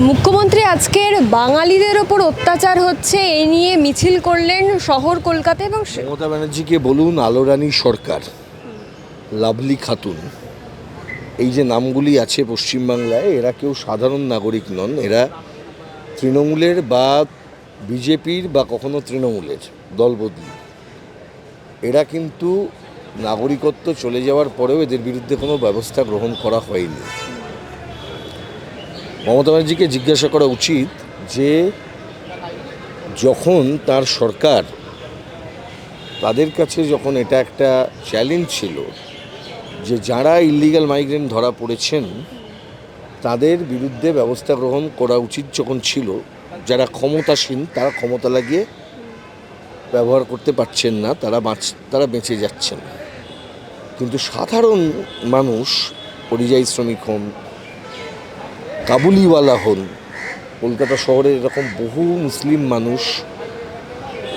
মুখ্যমন্ত্রী আজকের বাঙালিদের ওপর অত্যাচার হচ্ছে, এ নিয়ে মিছিল করলেন শহর কলকাতা এবং মমতা ব্যানার্জিকে বলুন, আলোরানী সরকার, লাভলি খাতুন, এই যে নামগুলি আছে পশ্চিমবাংলায়, এরা কেউ সাধারণ নাগরিক নন, এরা তৃণমূলের বা বিজেপির বা কখনো তৃণমূলের দলবদলি। এরা কিন্তু নাগরিকত্ব চলে যাওয়ার পরেও এদের বিরুদ্ধে কোনো ব্যবস্থা গ্রহণ করা হয়নি। মমতা ব্যানার্জিকে জিজ্ঞাসা করা উচিত যে যখন তার সরকার তাদের কাছে যখন এটা একটা চ্যালেঞ্জ ছিল যে যারা ইলিগাল মাইগ্রেন্ট ধরা পড়েছেন, তাদের বিরুদ্ধে ব্যবস্থা গ্রহণ করা উচিত যখন ছিল, যারা ক্ষমতাসীন তারা ক্ষমতা লাগিয়ে ব্যবহার করতে পারছেন না, তারা বাঁচ, তারা বেঁচে যাচ্ছেন কিন্তু সাধারণ মানুষ, পরিযায়ী শ্রমিক হন কাবুলিওয়ালা হন। কলকাতা শহরে এরকম বহু মুসলিম মানুষ,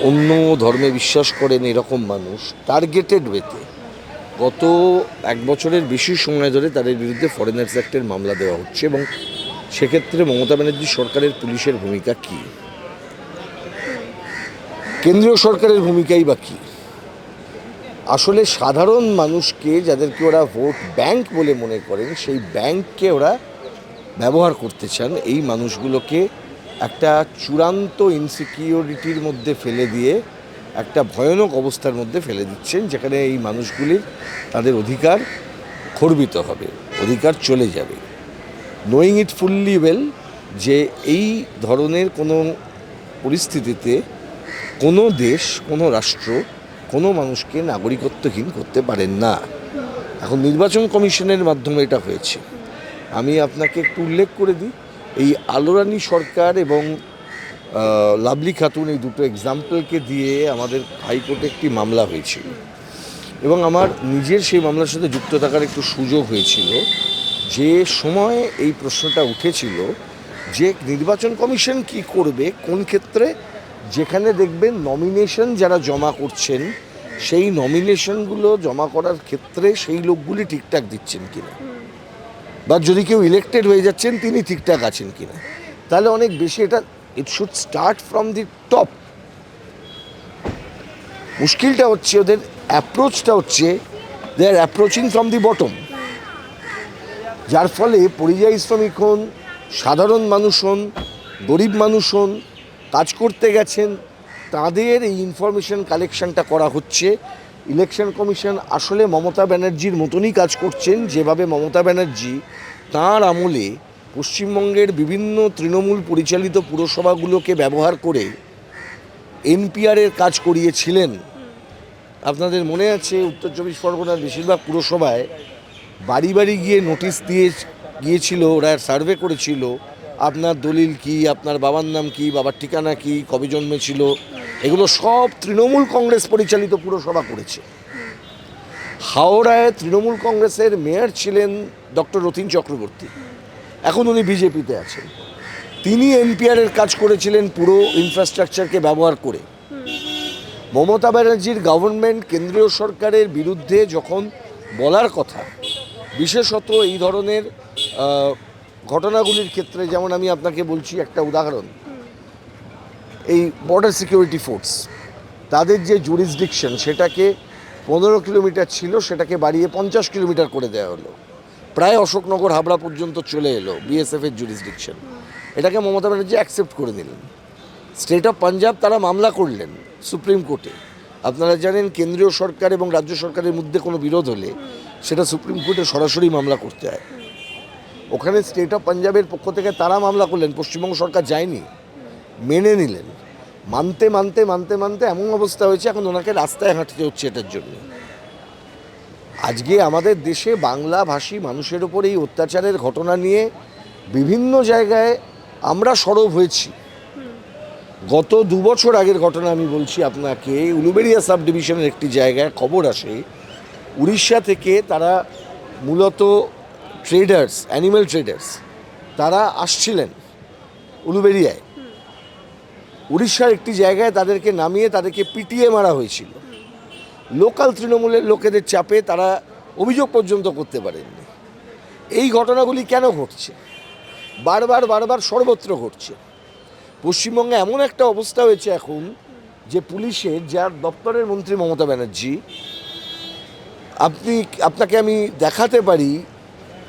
অন্য ধর্মে বিশ্বাস করেন এরকম মানুষ টার্গেটেড ওয়েতে গত এক বছরের বেশি সময় ধরে তাদের বিরুদ্ধে ফরেনার্স অ্যাক্টের মামলা দেওয়া হচ্ছে এবং সেক্ষেত্রে মমতা ব্যানার্জি সরকারের পুলিশের ভূমিকা কী? কেন্দ্রীয় সরকারের ভূমিকাই বা কী? আসলে সাধারণ মানুষকে যাদেরকে ওরা ভোট ব্যাংক বলে মনে করেন, সেই ব্যাংককে ওরা ব্যবহার করতে চান, এই মানুষগুলোকে একটা চূড়ান্ত ইনসিকিউরিটির মধ্যে ফেলে দিয়ে, একটা ভয়ানক অবস্থার মধ্যে ফেলে দিচ্ছেন, যেখানে এই মানুষগুলির তাদের অধিকার খর্বিত হবে, অধিকার চলে যাবে। নোয়িং ইট ফুললি ওয়েল যে এই ধরনের কোনো পরিস্থিতিতে কোনো দেশ, কোনো রাষ্ট্র, কোনো মানুষকে নাগরিকত্বহীন করতে পারেন না। এখন নির্বাচন কমিশনের মাধ্যমে এটা হয়েছে। আমি আপনাকে একটু উল্লেখ করে দিই, এই আলোরানী সরকার এবং লাভলি খাতুন এই দুটো এক্সাম্পলকে দিয়ে আমাদের হাইকোর্টে একটি মামলা হয়েছিল। এবং আমার নিজের সেই মামলার সাথে যুক্ত থাকার একটু সুযোগ হয়েছিল যে সময় এই প্রশ্নটা উঠেছিল যে নির্বাচন কমিশন কি করবে, কোন ক্ষেত্রে? যেখানে দেখবেন নমিনেশন যারা জমা করছেন, সেই নমিনেশনগুলো জমা করার ক্ষেত্রে সেই লোকগুলি ঠিকঠাক দিচ্ছেন কিনা। বা যদি কেউ ইলেক্টেড হয়ে যাচ্ছেন, তিনি ঠিকঠাক আছেন কিনা? তাহলে অনেক বেশি এটা it should start from the top মুশকিলটা হচ্ছে ওদের অ্যাপ্রোচটা হচ্ছে they are approaching from the bottom যার ফলে পরিযায়ী শ্রমিক হন, সাধারণ মানুষ হন, গরিব মানুষ হন, কাজ করতে গেছেন, তাদের এই ইনফরমেশন কালেকশনটা করা হচ্ছে ইলেকশন কমিশন আসলে মমতা ব্যানার্জির মতনই কাজ করছেন, যেভাবে মমতা ব্যানার্জি তাঁর আমলে পশ্চিমবঙ্গের বিভিন্ন তৃণমূল পরিচালিত পুরসভাগুলোকে ব্যবহার করে এনপিআরের কাজ করিয়েছিলেন। আপনাদের মনে আছে উত্তর চব্বিশ পরগনার বেশিরভাগ পুরসভায় বাড়ি বাড়ি গিয়ে নোটিশ দিয়ে গিয়েছিল, ওরা সার্ভে করেছিল, আপনার দলিল কি, আপনার বাবার নাম কি, বাবার ঠিকানা কি, কবে জন্মেছিল এগুলো সব তৃণমূল কংগ্রেস পরিচালিত পুরসভা করেছে। হাওড়ায় তৃণমূল কংগ্রেসের মেয়র ছিলেন ডক্টর রতিন চক্রবর্তী। এখন উনি বিজেপিতে আছেন। তিনি এনপিআরের কাজ করেছিলেন পুরো ইনফ্রাস্ট্রাকচারকে ব্যবহার করে। মমতা ব্যানার্জির গভর্নমেন্ট কেন্দ্রীয় সরকারের বিরুদ্ধে যখন বলার কথা, বিশেষত এই ধরনের ঘটনাগুলির ক্ষেত্রে যেমন আমি আপনাকে বলছি একটা উদাহরণ এই বর্ডার সিকিউরিটি ফোর্স তাদের যে জুরিসডিকশন সেটাকে পনেরো কিলোমিটার ছিল, সেটাকে বাড়িয়ে পঞ্চাশ কিলোমিটার করে দেওয়া হলো। প্রায় অশোকনগর হাবড়া পর্যন্ত চলে এলো বিএসএফের জুরিসডিকশন এটাকে মমতা ব্যানার্জি অ্যাকসেপ্ট করে দিলেন। স্টেট অফ পাঞ্জাব তারা মামলা করলেন সুপ্রিম কোর্টে আপনারা জানেন কেন্দ্রীয় সরকার এবং রাজ্য সরকারের মধ্যে কোনো বিরোধ হলে সেটা সুপ্রিম কোর্টে সরাসরি মামলা করতে হয়। ওখানে স্টেট অফ পাঞ্জাবের পক্ষ থেকে তারা মামলা করলেন, পশ্চিমবঙ্গ সরকার যায়নি। মেনে নিলেন। মানতে মানতে মানতে মানতে এমন অবস্থা হয়েছে এখন ওনাকে রাস্তায় হাঁটতে হচ্ছে এটার জন্য। আজকে আমাদের দেশে বাংলা ভাষী মানুষের ওপর এই অত্যাচারের ঘটনা নিয়ে বিভিন্ন জায়গায় আমরা সরব হয়েছি। গত দু বছর আগের ঘটনা আমি বলছি আপনাকে, উলুবেড়িয়া সাব ডিভিশনের একটি জায়গায় খবর আসে, উড়িষ্যা থেকে তারা মূলত ট্রেডার্স, অ্যানিম্যাল ট্রেডার্স, তারা আসছিলেন উলুবেড়িয়ায়। উড়িষ্যার একটি জায়গায় তাদেরকে নামিয়ে তাদেরকে পিটিয়ে মারা হয়েছিল। লোকাল তৃণমূলের লোকেদের চাপে তারা অভিযোগ পর্যন্ত করতে পারেননি। এই ঘটনাগুলি কেন ঘটছে? বারবার বারবার সর্বত্র ঘটছে। পশ্চিমবঙ্গে এমন একটা অবস্থা হয়েছে এখন যে পুলিশের যার দপ্তরের মন্ত্রী মমতা ব্যানার্জি, আপনি, আপনাকে আমি দেখাতে পারি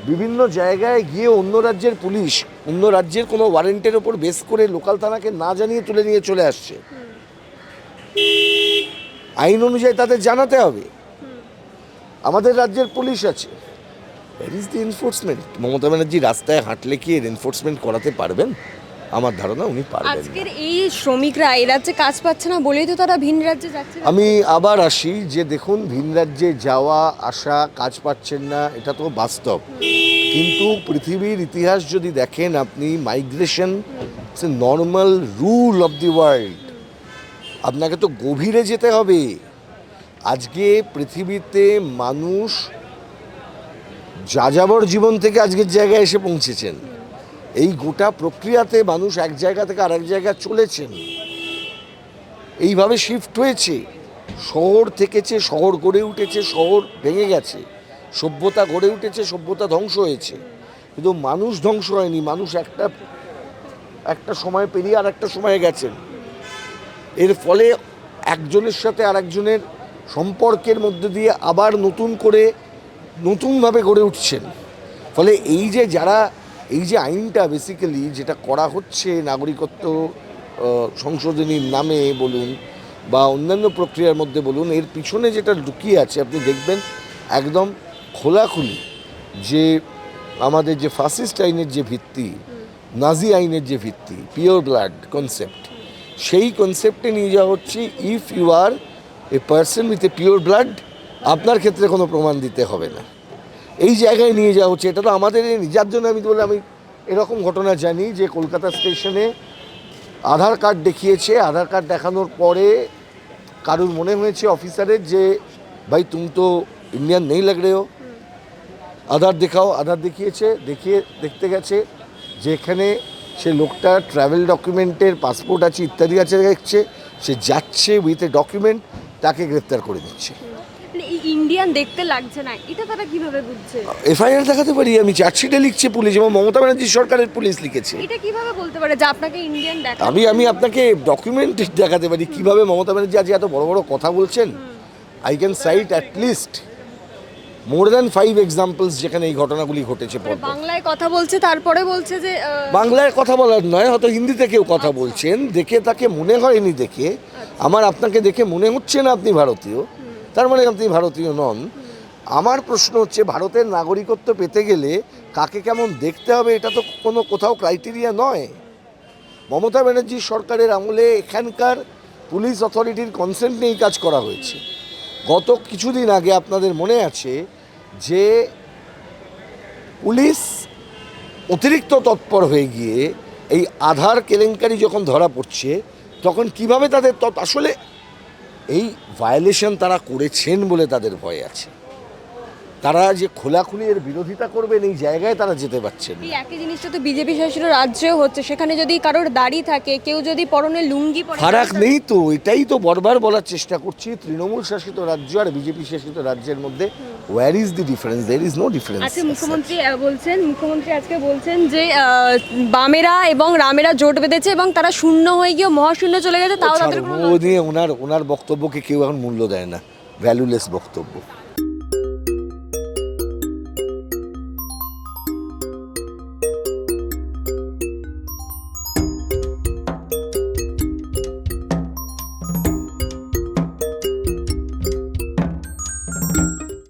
বিভিন্ন জায়গায় গিয়ে অন্য রাজ্যের পুলিশ, অন্য রাজ্যের কোনো ওয়ারেন্টের ওপর বেস করে লোকাল থানাকে না জানিয়ে তুলে নিয়ে চলে আসছে। আইন অনুযায়ী তাদের জানাতে হবে। আমাদের রাজ্যের পুলিশ আছে। Is the enforcement Mamata Banerjee রাস্তায় হাঁটলে কি এর এনফোর্সমেন্ট করাতে পারবেন? আমার ধারণা উনি পারবেন। আজকের এই শ্রমিকরা এই রাজ্যে কাজ পাচ্ছে না বলেই তো তারা ভিন রাজ্যে যাচ্ছে। আমি আবার আসি যে দেখুন ভিন রাজ্যে যাওয়া আসা কাজ পাচ্ছেন না এটা তো বাস্তব। কিন্তু পৃথিবীর ইতিহাস যদি দেখেন আপনি migration a normal rule of the world আপনাকে তো গভীরে যেতে হবে। আজকে পৃথিবীতে মানুষ যাযাবর জীবন থেকে আজকের জায়গায় এসে পৌঁছেছেন। এই গোটা প্রক্রিয়াতে মানুষ এক জায়গা থেকে আরেক জায়গায় চলেছেন। এইভাবে শিফট হয়েছে। শহর থেকেছে, শহর গড়ে উঠেছে, শহর ভেঙে গেছে। সভ্যতা গড়ে উঠেছে, সভ্যতা ধ্বংস হয়েছে। কিন্তু মানুষ ধ্বংস হয়নি, মানুষ একটা একটা সময় পেরিয়ে আর একটা সময়ে গেছেন। এর ফলে একজনের সাথে আরেকজনের সম্পর্কের মধ্যে দিয়ে আবার নতুন করে, নতুনভাবে গড়ে উঠছেন। ফলে এই যে যারা এই যে আইনটা বেসিক্যালি যেটা করা হচ্ছে নাগরিকত্ব সংশোধনীর নামে বলুন বা অন্যান্য প্রক্রিয়ার মধ্যে বলুন এর পিছনে যেটা লুকিয়ে আছে আপনি দেখবেন একদম খোলাখুলি যে আমাদের যে ফাসিস্ট আইনের যে ভিত্তি নাজি আইনের যে ভিত্তি পিওর ব্লাড কনসেপ্ট সেই কনসেপ্টে নিয়ে যাওয়া হচ্ছে if you are a person with a pure blood আপনার ক্ষেত্রে কোনো প্রমাণ দিতে হবে না। এই জায়গায় নিয়ে যাওয়া হচ্ছে। এটা তো আমাদের যার জন্য আমি বলে আমি এরকম ঘটনা জানি যে কলকাতা স্টেশনে আধার কার্ড দেখিয়েছে। আধার কার্ড দেখানোর পরে কারুর মনে হয়েছে অফিসারের যে, ভাই, তুমি তো ইন্ডিয়ান নেই লাগ রে আধার দেখাও, আধার দেখিয়েছে, দেখিয়ে দেখতে গেছে যে এখানে সে লোকটা ট্রাভেল ডকুমেন্টের পাসপোর্ট আছে, ইত্যাদি আছে, দেখছে। সে যাচ্ছে উইথ এ ডকুমেন্ট তাকে গ্রেপ্তার করে দিচ্ছে। ইন্ডিয়ান দেখতে লাগছে না এটা তারা কীভাবে বুঝছে? এফআইআর দেখাতে পারি আমি চার্জশিটে লিখছে পুলিশ এবং মমতা ব্যানার্জি সরকারের পুলিশ লিখেছে। এটা কীভাবে বলতে পারে যে আপনাকে ইন্ডিয়ান দেখা আমি আমি আপনাকে ডকুমেন্ট দেখাতে পারি কীভাবে মমতা ব্যানার্জি আজ এত বড় বড় কথা বলছেন? I can cite at least more than five examples যেখানে এই ঘটনাগুলি ঘটেছে বাংলায় কথা বলছে তারপরে বলছে যে বাংলায় কথা বলার নয় হয়তো হিন্দিতে কেউ কথা বলছেন দেখে তাকে মনে হয়নি দেখে। আমার আপনাকে দেখে মনে হচ্ছে না আপনি ভারতীয়। তার মানে আপনি ভারতীয় নন। আমার প্রশ্ন হচ্ছে, ভারতের নাগরিকত্ব পেতে গেলে কাকে কেমন দেখতে হবে এটা তো কোনো কোথাও ক্রাইটেরিয়া নয়। মমতা ব্যানার্জির সরকারের আমলে এখানকার পুলিশ অথরিটির কনসেন্ট নিয়েই কাজ করা হয়েছে। গত কিছুদিন আগে আপনাদের মনে আছে যে পুলিশ অতিরিক্ত তৎপর হয়ে গিয়ে এই আধার কেলেঙ্কারি যখন ধরা পড়ছে, তখন কীভাবে তাদের তৎ- আসলে এই ভায়োলেশন তারা করেছেন বলে তাদের ভয় আছে। তারা যে খোলাখুলি এর বিরোধিতা করবেন এই জায়গায় তারা যেতে পারছেন না। এই একই জিনিসটা তো বিজেপি শাসিত রাজ্যেও হচ্ছে। সেখানে যদি কারোর দাড়ি থাকে কেউ যদি পরনে লুঙ্গি পরে ফারাক নেই তো এটাই তো বরবার বলার চেষ্টা করছি। তৃণমূল শাসিত রাজ্য আর বিজেপি শাসিত রাজ্যের মধ্যে where is the difference there is no difference আজকে মুখ্যমন্ত্রী বলছেন মুখ্যমন্ত্রী আজকে বলছেন যে বামেরা এবং রামেরা জোট বেঁধেছে এবং তারা শূন্য হয়ে গিয়ে মহাশূন্য চলে গেছে তাও তাদের কোনো ওনার ওনার বক্তব্যকে কেউ এখন মূল্য দেয় না। ভ্যালুলেস বক্তব্য।